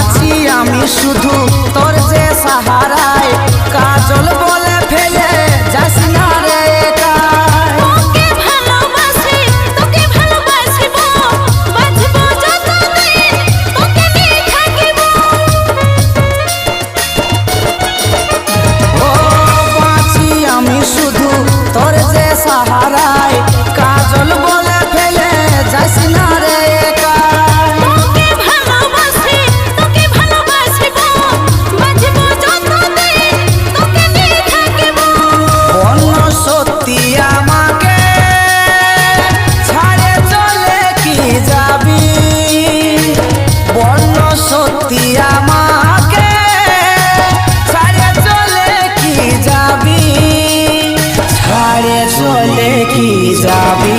বাঁচি আমি সত্যি আমাকে ছাড়ে চলে কি যাবি? ছাড়ে চলে কি যাবি?